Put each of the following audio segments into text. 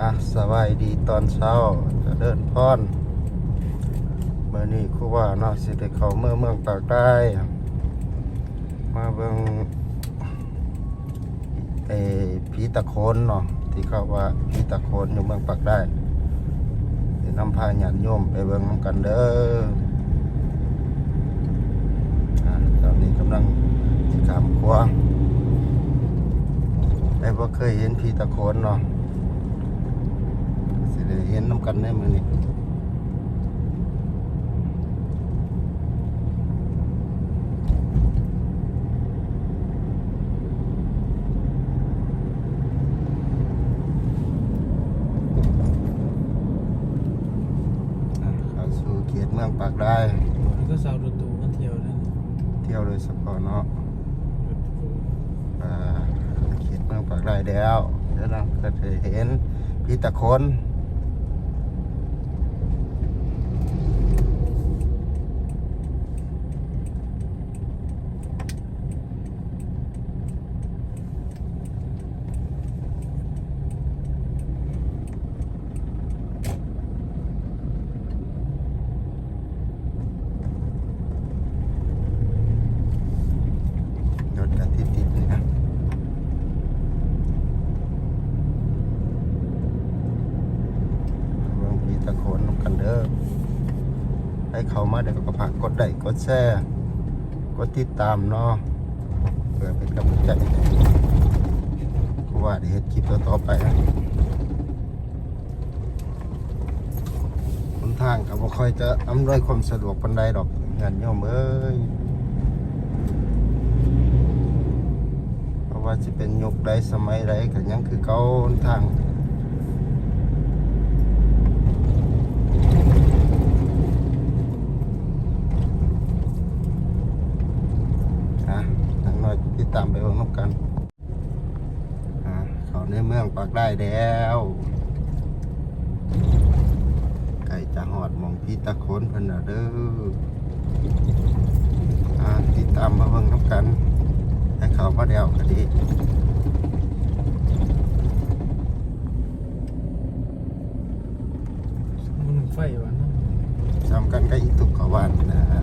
อะสบายดีตอนเช้าจะเดินพอนเมื่อนี้ครูว่าเนาะสิได้เข้าเมืองเมืองปากใต้มาเบิ่งไอ้ผีตะโคนเนาะที่เขาว่าผีตะโคนอยู่เมืองปากใต้สินำพาญาติโยมไปเบิ่งกันเด้ออะตอนนี้กำลังสิขามครัวไอ้บ่เคยเห็นผีตะโคนเนาะ ได้เห็นน้ำกันได้มือนี้อะเข้าสู่เขตเมืองปากได้มันก็สาวรถตู้มาเที่ยวนั่นเที่ยวโดยเฉพาะเนาะอ่าเขตเมืองปากได้แล้วแล้วเราก็จะเห็นพีตะโคนรถกันติดติดๆนี่นะเมืองพีตะโคนนำ กันเด้อให้เขามาเดี๋ยวก็ผักกดได้กดแชร์กดติดตามเนาะเพื่อเป็นกำลังใจเพราะว่าได้เฮ็ดคลิปต่อๆไปนะนทางก็บ่ค่อยจะอำนวยความสะดวกปานใดดอกเงินโยมเอ้ยเพราะว่าจะเป็นยุคใดสมัยใดก็ยังคือเก่าทางอะทางน้อยติดตามไปเบิ่งนำกันอะเขาในเมืองปาก ได้แล้วไก่จะหอดหมองพี่ตะโคนเพิ่นน่ะเด้ออะติดตามมาเบิ่งนำกันให้เขามาเดียวก็ดีมันหนึ่งไฟวะเนาะจำกันก็อีตุกเขาวานนะฮะ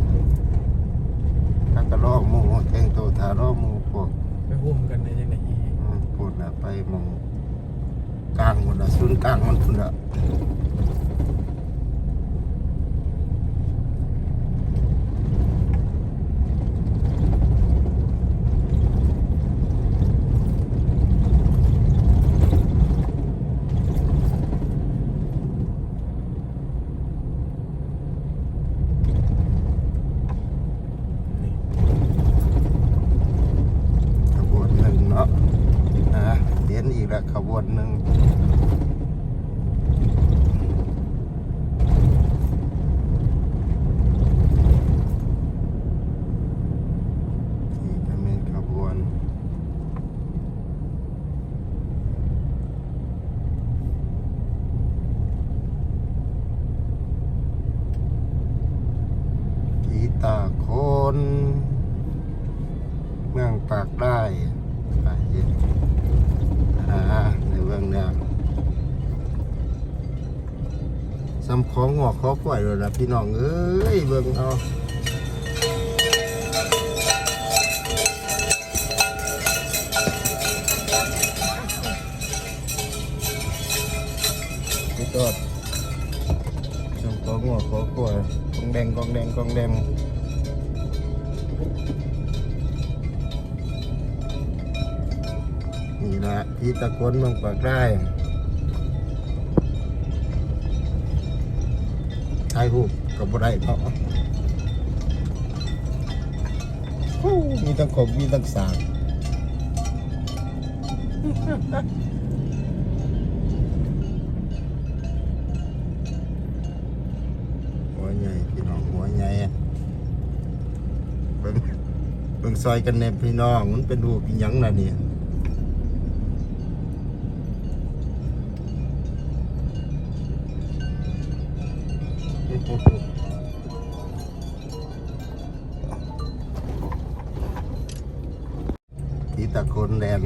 ถ้าก็ลอกหมูแทงตัวทาลอกหมูพวกไปร่วมกันในยังไงอืมพูดนะไปหมอง กลางหมดละศูนย์กลางมันพุ่นละขบวนหนึ่งเนาะนะเห็นอีกแล้วขบวนหนึ่งที่จะเป็นขบวน กี ตาโคนเมืองปากได้ไปเห็นอ่าในเมืองเนี่ยสำของหัวขอกล้วยเลยนะพี่น้องเอ้ยเบิ่งเอาพี่ตอดสำของหัวขอกล้วยกองแดงกองแดงกองแดง นี่แหละที่ตะโกนเมืองปากได้ถ่ายรูปกับบุไรเนาะโอ้มีทั้งขบมีทั้งสาก เบิ่งเบิ่งซอยกันแนมพี่น้อง มันเป็นรูปอีหยังน่ะเนี่ยที่ตะโคนแดน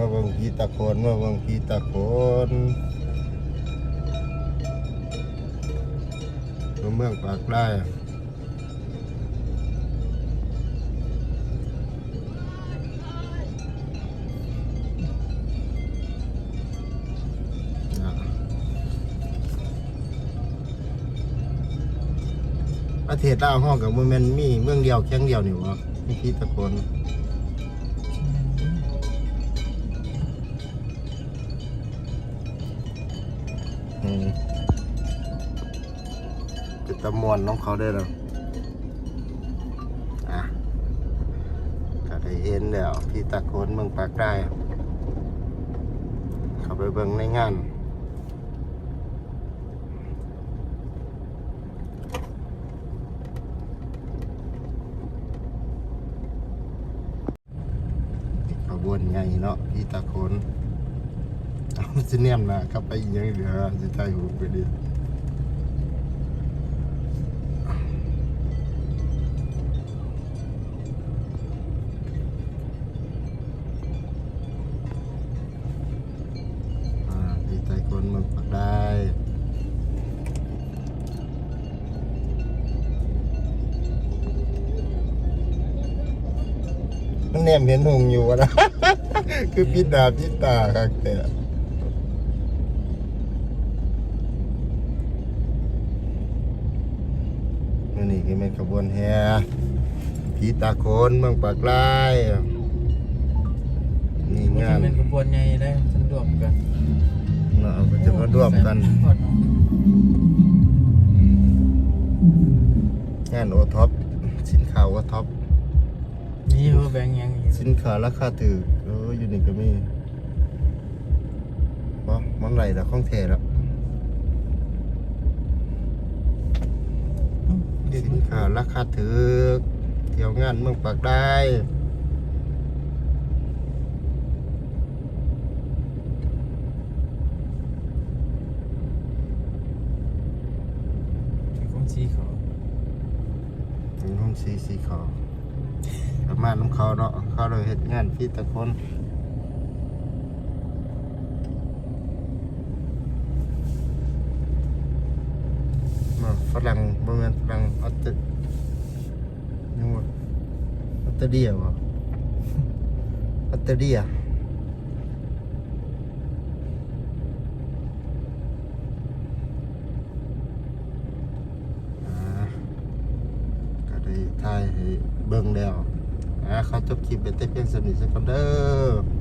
มาเบิ่งผีตะโคนมาเบิ่งผีตะโคนมาเมืองปากได้ประเทศลาวห้องกับเมืองแมนมีเมืองเดียวแค่งเดียวนี่วะมีผีตะโคน เป็นตะมวนน้องเขาได้แล้วอะก็ได้เห็นแล้วพี่ตะโคนเมืองปากได้เข้าไปเบิ่งในงานขบวนใหญ่เนาะพี่ตะโคน เอาสิเนียมนะกลับไปอีกอยังเหลือสิใจหูไปดิอ่าพี่ตะโคนมืองปักได้มันแนมเห็นหงอยู่นะ คือพิดดาพิดตาครับแต่มื่อ นี้คือเป็นขบวนแห่ผีตาโคนเมืองปากลายนี่มันงานเป็นขบวนใหญ่ได้ฉันรวมกันเนาะก็จะมาร่วมกัน งานโอท็อปสินค้าโอท็อปนี่เขาแบ่งยังอีกสินค้าราคาถือเอออยู่นี่ก็มีบ่มันไหลแล้วของแท้แล้ว เด็ก สินค้าราคาถือเที่ยวงานเมืองปากได้ของสีเขาเป็นห้องซีซีเขาประมาณน้ำเขาเนาะเขาเลยเฮ็ดงานพี่ตะคนมาฝ รั่งบ่แม่นฝรั่งออสเตรยังว่าออสเตรเลียบ่ออสเตรเลียอ่าก็ได้ถ่ายเบิ่งแล้วอ่าเขาจบคลิปไปแต่เพียงสนิทสักคนเด้อ